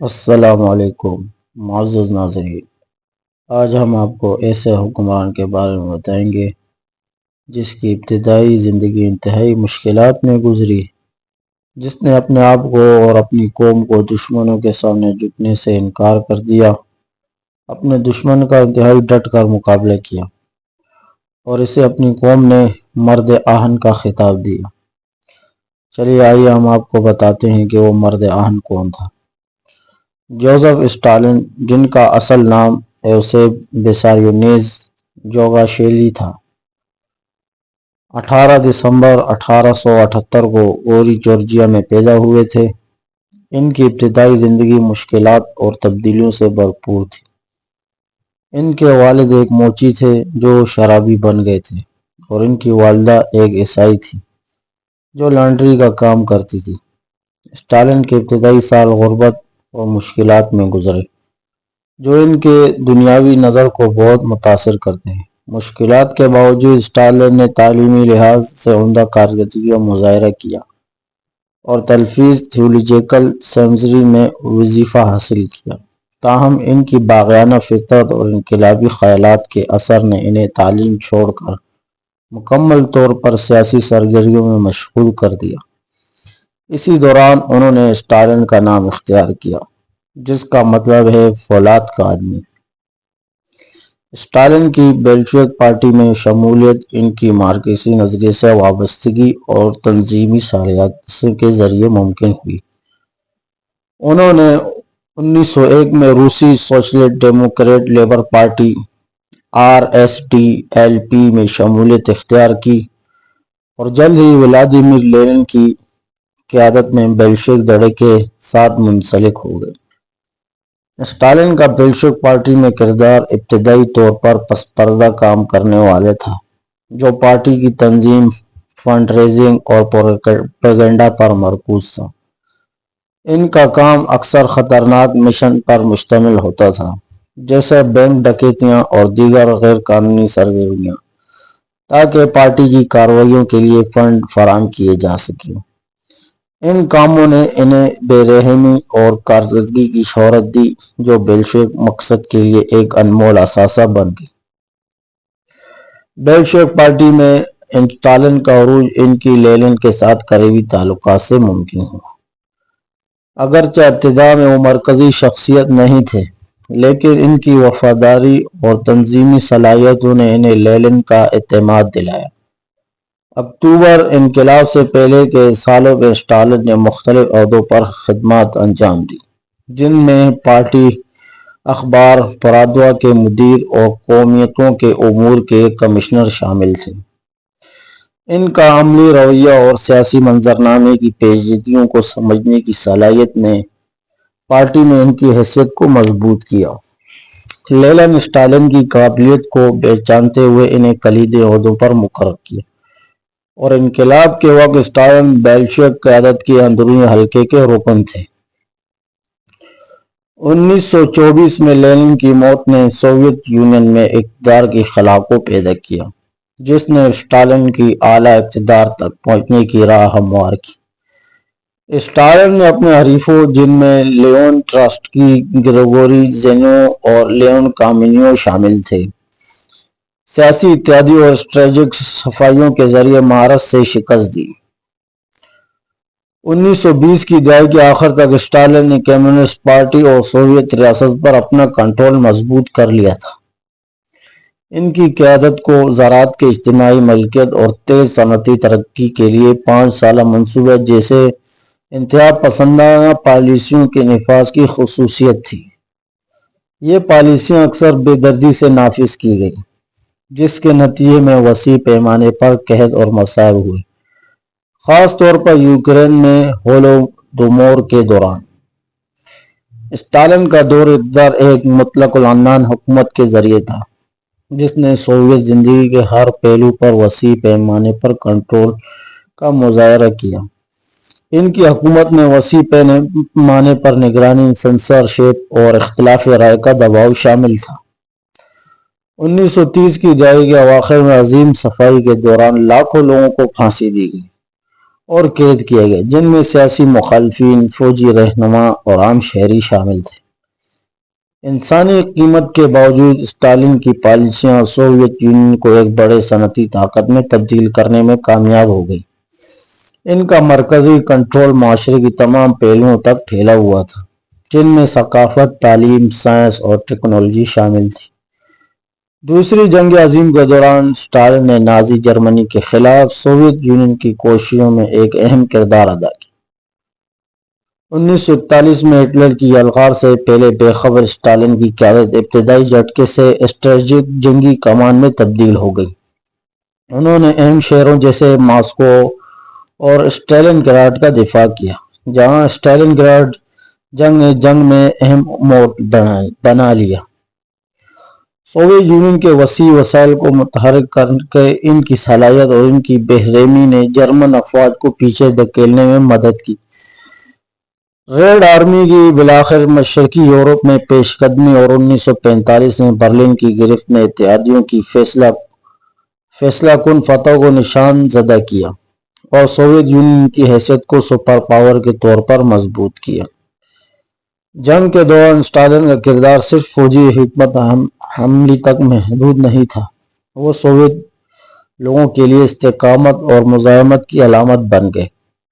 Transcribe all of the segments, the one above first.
السلام علیکم، معزز ناظرین۔ آج ہم آپ کو ایسے حکمران کے بارے میں بتائیں گے، جس کی ابتدائی زندگی انتہائی مشکلات میں گزری۔ جس نے اپنے آپ کو اور اپنی قوم کو دشمنوں کے سامنے جھکنے سے انکار کر دیا، اپنے دشمن کا انتہائی ڈٹ کر مقابلہ کیا اور اسے اپنی قوم نے مرد آہن کا خطاب دیا۔ چلیے، آئیے ہم آپ کو بتاتے ہیں کہ وہ مرد آہن کون تھا۔ جوزف اسٹالن، جن کا اصل نام ایوسیب بیساریونیز جوگا شیلی تھا۔ اٹھارہ دسمبر اٹھارہ سو اٹھتر کو اوری جورجیا میں پیدا ہوئے تھے۔ ان کی ابتدائی زندگی مشکلات اور تبدیلیوں سے بھرپور تھی۔ ان کے والد ایک موچی تھے جو شرابی بن گئے تھے اور ان کی والدہ ایک عیسائی تھی جو لانڈری کا کام کرتی تھی۔ اسٹالن کے ابتدائی سال غربت اور مشکلات میں گزرے۔ جو ان کے دنیاوی نظر کو بہت متاثر کرتے ہیں۔ مشکلات کے باوجود اسٹالن نے تعلیمی لحاظ سے عمدہ کارکردگی کا مظاہرہ کیا اور تلفیز تھیولیجیکل سیمزری میں وظیفہ حاصل کیا۔ تاہم، ان کی باغیانہ فطرت اور انقلابی خیالات کے اثر نے انہیں تعلیم چھوڑ کر مکمل طور پر سیاسی سرگرمیوں میں مشغول کر دیا۔ اسی دوران انہوں نے اسٹالن کا نام اختیار کیا، جس کا مطلب ہے فولاد کا آدمی۔ اسٹالن کی بیلشوک پارٹی میں شمولیت، ان کی مارکیسی نظریے سے وابستگی اور تنظیمی سالیات کے ذریعے ممکن ہوئی۔ انہوں نے انیس سو ایک میں روسی socialist democrat labour party R S T L P میں شمولیت اختیار کی اور جلد ہی ولادیمیر لینن کی قیادت میں بیلشک دڑے کے ساتھ منسلک ہو گئے۔ اسٹالن کا بیلشک پارٹی میں کردار ابتدائی طور پر پس پردہ کام کرنے والے تھا، جو پارٹی کی تنظیم، فنڈ ریزنگ اور پروپیگنڈا پر مرکوز تھا۔ ان کا کام اکثر خطرناک مشن پر مشتمل ہوتا تھا، جیسے بینک ڈکیتیاں اور دیگر غیر قانونی سرگرمیاں، تاکہ پارٹی کی کارروائیوں کے لیے فنڈ فراہم کیے جا سکیں۔ ان کاموں نے انہیں بے رحمی اور کارکردگی کی شہرت دی، جو بیلشوک مقصد کے لیے ایک انمول اثاثہ بن گئی۔ بیلشوک پارٹی میں انتالن کا عروج ان کی لیلن کے ساتھ قریبی تعلقات سے ممکن ہوا۔ اگرچہ ابتدا میں وہ مرکزی شخصیت نہیں تھے، لیکن ان کی وفاداری اور تنظیمی صلاحیتوں نے انہیں لیلن کا اعتماد دلایا۔ اکتوبر انقلاب سے پہلے کے سالوں میں اسٹالن نے مختلف عہدوں پر خدمات انجام دی، جن میں پارٹی اخبار، پرادوا کے مدیر اور قومیتوں کے امور کے کمشنر شامل تھے۔ ان کا عملی رویہ اور سیاسی منظرنامے کی پیچیدگیوں کو سمجھنے کی صلاحیت نے پارٹی میں ان کی حیثیت کو مضبوط کیا۔ لیلن اسٹالن کی قابلیت کو پہچانتے ہوئے انہیں کلیدی عہدوں پر مقرر کیا۔ اور انقلاب کے وقت اسٹالن بیلشک قیادت کے اندرونی حلقے کے رکن تھے۔ انیس سو چوبیس میں لینن کی موت نے سوویت یونین میں اقتدار کی خلا کو پیدا کیا، جس نے اسٹالن کی اعلیٰ اقتدار تک پہنچنے کی راہ ہموار کی۔ اسٹالن نے اپنے حریفوں، جن میں لیون ٹرسٹ کی گروگوری زینو اور لیون کامینیو شامل تھے۔ سیاسی اتحادی اور اسٹریٹجک صفائیوں کے ذریعے مہارت سے شکست دی۔ انیس سو بیس کی دہائی کے آخر تک اسٹالن نے کمیونسٹ پارٹی اور سوویت ریاست پر اپنا کنٹرول مضبوط کر لیا تھا۔ ان کی قیادت کو زراعت کے اجتماعی ملکیت اور تیز صنعتی ترقی کے لیے پانچ سالہ منصوبہ جیسے انتہا پسندانہ پالیسیوں کے نفاذ کی خصوصیت تھی۔ یہ پالیسیاں اکثر بے دردی سے نافذ کی گئی جس کے نتیجے میں وسیع پیمانے پر قحط اور مسائل ہوئے۔ خاص طور پر یوکرین میں ہولو دومور کے دوران۔ اسٹالن کا دور اقدار ایک مطلق العنان حکومت کے ذریعے تھا، جس نے سوویت زندگی کے ہر پہلو پر وسیع پیمانے پر کنٹرول کا مظاہرہ کیا۔ ان کی حکومت میں وسیع پیمانے پر نگرانی سنسرشپ اور اختلاف رائے کا دباؤ شامل تھا۔ انیس سو تیس کی دہائی کے اواخر میں عظیم صفائی کے دوران لاکھوں لوگوں کو پھانسی دی گئی اور قید کیے گئے جن میں سیاسی مخالفین، فوجی رہنما اور عام شہری شامل تھے۔ انسانی قیمت کے باوجود اسٹالن کی پالیسیاں سوویت یونین کو ایک بڑے صنعتی طاقت میں تبدیل کرنے میں کامیاب ہو گئی۔ ان کا مرکزی کنٹرول معاشرے کی تمام پہلوؤں تک پھیلا ہوا تھا، جن میں ثقافت، تعلیم، سائنس اور ٹیکنالوجی شامل تھی۔ دوسری جنگ عظیم کے دوران اسٹالن نے نازی جرمنی کے خلاف سوویت یونین کی کوششوں میں ایک اہم کردار ادا کیا انیس سو اکتالیس میں ہٹلر کی الغار سے پہلے بے خبر اسٹالن کی قیادت ابتدائی جھٹکے سے اسٹریٹجک جنگی کمان میں تبدیل ہو گئی۔ انہوں نے اہم شہروں جیسے ماسکو اور اسٹالن گراڈ کا دفاع کیا، جہاں اسٹالن گراڈ جنگ نے جنگ میں اہم موٹ بنا لیا۔ سوویت یونین کے وسیع وسائل کو متحرک کر کے ان کی صلاحیت اور ان کی بحریمی نے جرمن افواج کو پیچھے دھکیلنے میں مدد کی۔ ریڈ آرمی کی بلاخر مشرقی یورپ میں پیش قدمی اور انیس سو پینتالیس میں برلن کی گرفت میں اتحادیوں کی فیصلہ فیصلہ کن فتح کو نشان زدہ کیا اور سوویت یونین کی حیثیت کو سپر پاور کے طور پر مضبوط کیا۔ جنگ کے دوران اسٹالن کا کردار صرف فوجی حکمت حملی تک محدود نہیں تھا۔ وہ سوویت لوگوں کے لیے استقامت اور مزاحمت کی علامت بن گئے۔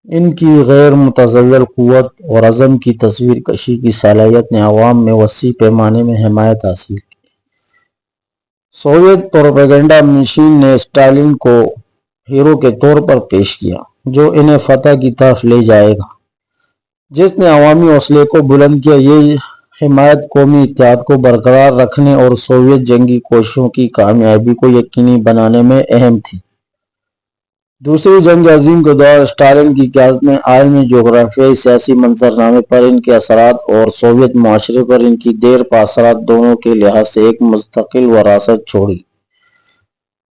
ان کی غیر متزلزل قوت اور عزم کی تصویر کشی کی صلاحیت نے عوام میں وسیع پیمانے میں حمایت حاصل کی۔ سوویت پروپیگنڈا مشین نے اسٹالن کو ہیرو کے طور پر پیش کیا، جو انہیں فتح کی طرف لے جائے گا۔ جس نے عوامی حوصلے کو بلند کیا، یہ حمایت قومی اتحاد کو برقرار رکھنے اور سوویت جنگی کوششوں کی کامیابی کو یقینی بنانے میں اہم تھی۔ دوسری جنگ عظیم کے دور اسٹالن کی قیادت میں عالمی جغرافیائی سیاسی منظرنامے پر ان کے اثرات اور سوویت معاشرے پر ان کی دیر پا اثرات دونوں کے لحاظ سے ایک مستقل وراثت چھوڑی۔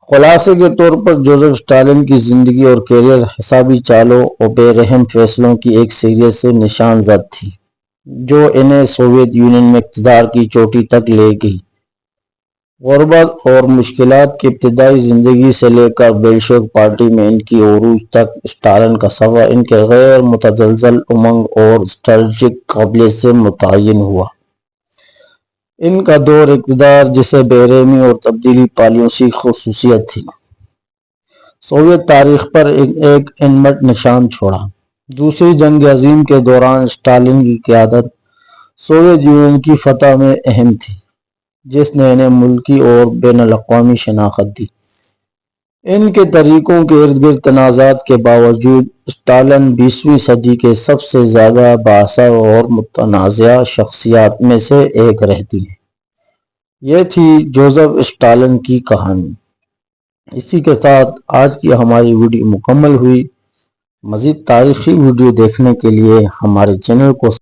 خلاصے کے طور پر جوزف اسٹالن کی زندگی اور کیریئر حسابی چالوں اور بے رحم فیصلوں کی ایک سیریز سے نشان زد تھی، جو انہیں سوویت یونین میں اقتدار کی چوٹی تک لے گئی۔ غربت اور مشکلات کی ابتدائی زندگی سے لے کر بیلشوک پارٹی میں ان کی عروج تک اسٹالن کا سفر ان کے غیر متزلزل امنگ اور اسٹریٹجک قابلیت سے متعین ہوا۔ ان کا دور اقتدار جسے بیرمی اور تبدیلی پالیسی خصوصیت تھی۔ سوویت تاریخ پر ایک انمٹ نشان چھوڑا۔ دوسری جنگ عظیم کے دوران اسٹالن کی قیادت سوویت یونین کی فتح میں اہم تھی، جس نے انہیں ملکی اور بین الاقوامی شناخت دی۔ ان کے طریقوں کے ارد گرد تنازعات کے باوجود اسٹالن بیسویں صدی کے سب سے زیادہ باثر اور متنازع شخصیات میں سے ایک رہتی ہے یہ تھی جوزف اسٹالن کی کہانی۔ اسی کے ساتھ آج کی ہماری ویڈیو مکمل ہوئی۔ مزید تاریخی ویڈیو دیکھنے کے لیے ہمارے چینل کو